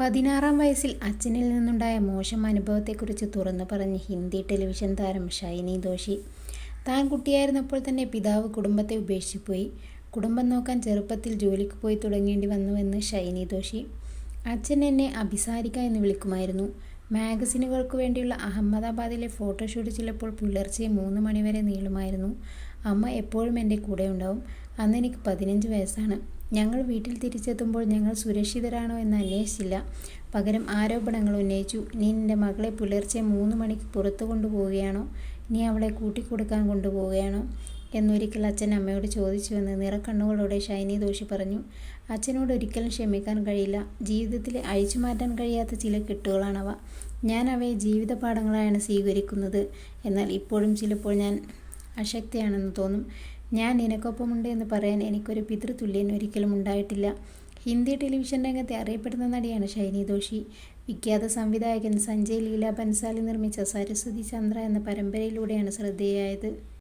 പതിനാറാം വയസ്സിൽ അച്ഛനിൽ നിന്നുണ്ടായ മോശം അനുഭവത്തെക്കുറിച്ച് തുറന്നു പറഞ്ഞ് ഹിന്ദി ടെലിവിഷൻ താരം ഷൈനി ദോഷി താൻ കുട്ടിയായിരുന്നപ്പോൾ തന്നെ പിതാവ് കുടുംബത്തെ ഉപേക്ഷിച്ചുപോയി കുടുംബം നോക്കാൻ ചെറുപ്പത്തിൽ ജോലിക്ക് പോയി തുടങ്ങേണ്ടി വന്നുവെന്ന് ഷൈനി ദോഷി അച്ഛൻ എന്നെ അഭിസാരിക എന്ന് വിളിക്കുമായിരുന്നു. മാഗസിനുകൾക്ക് വേണ്ടിയുള്ള അഹമ്മദാബാദിലെ ഫോട്ടോഷൂട്ട് ചിലപ്പോൾ പുലർച്ചെ മൂന്ന് മണിവരെ നീളുമായിരുന്നു. അമ്മ എപ്പോഴും എന്റെ കൂടെ ഉണ്ടാവും അന്ന് എനിക്ക് പതിനഞ്ച് വയസ്സാണ്. ഞങ്ങൾ വീട്ടിൽ തിരിച്ചെത്തുമ്പോൾ ഞങ്ങൾ സുരക്ഷിതരാണോ എന്ന് അന്വേഷിച്ചില്ല. പകരം ആരോപണങ്ങൾ ഉന്നയിച്ചു. നീ നിന്റെ മകളെ പുലർച്ചെ മൂന്ന് മണിക്ക് പുറത്തു കൊണ്ടുപോവുകയാണോ? നീ അവളെ കൂട്ടിക്കൊടുക്കാൻ കൊണ്ടുപോവുകയാണോ? എന്നൊരിക്കൽ അച്ഛൻ അമ്മയോട് ചോദിച്ചുവെന്ന് നിറക്കണ്ണുകളോടെ ഷൈനി ദോഷി പറഞ്ഞു. അച്ഛനോട് ഒരിക്കലും ക്ഷമിക്കാൻ കഴിയില്ല. ജീവിതത്തിൽ അഴിച്ചു മാറ്റാൻ കഴിയാത്ത ചില കെട്ടുകളാണവ. ഞാൻ അവയെ ജീവിത പാഠങ്ങളായാണ് സ്വീകരിക്കുന്നത്. എന്നാൽ ഇപ്പോഴും ചിലപ്പോൾ ഞാൻ അശക്തയാണെന്ന് തോന്നും. ഞാൻ നിനക്കൊപ്പമുണ്ട് എന്ന് പറയാൻ എനിക്കൊരു പിതൃതുല്യൻ ഒരിക്കലും ഉണ്ടായിട്ടില്ല. ഹിന്ദി ടെലിവിഷൻ രംഗത്തെ അറിയപ്പെടുന്ന നടിയാണ് ഷൈനി ദോഷി. വിഖ്യാത സംവിധായകൻ സഞ്ജയ് ലീല ബൻസാലി നിർമ്മിച്ച സരസ്വതി ചന്ദ്ര എന്ന പരമ്പരയിലൂടെയാണ് ശ്രദ്ധേയായത്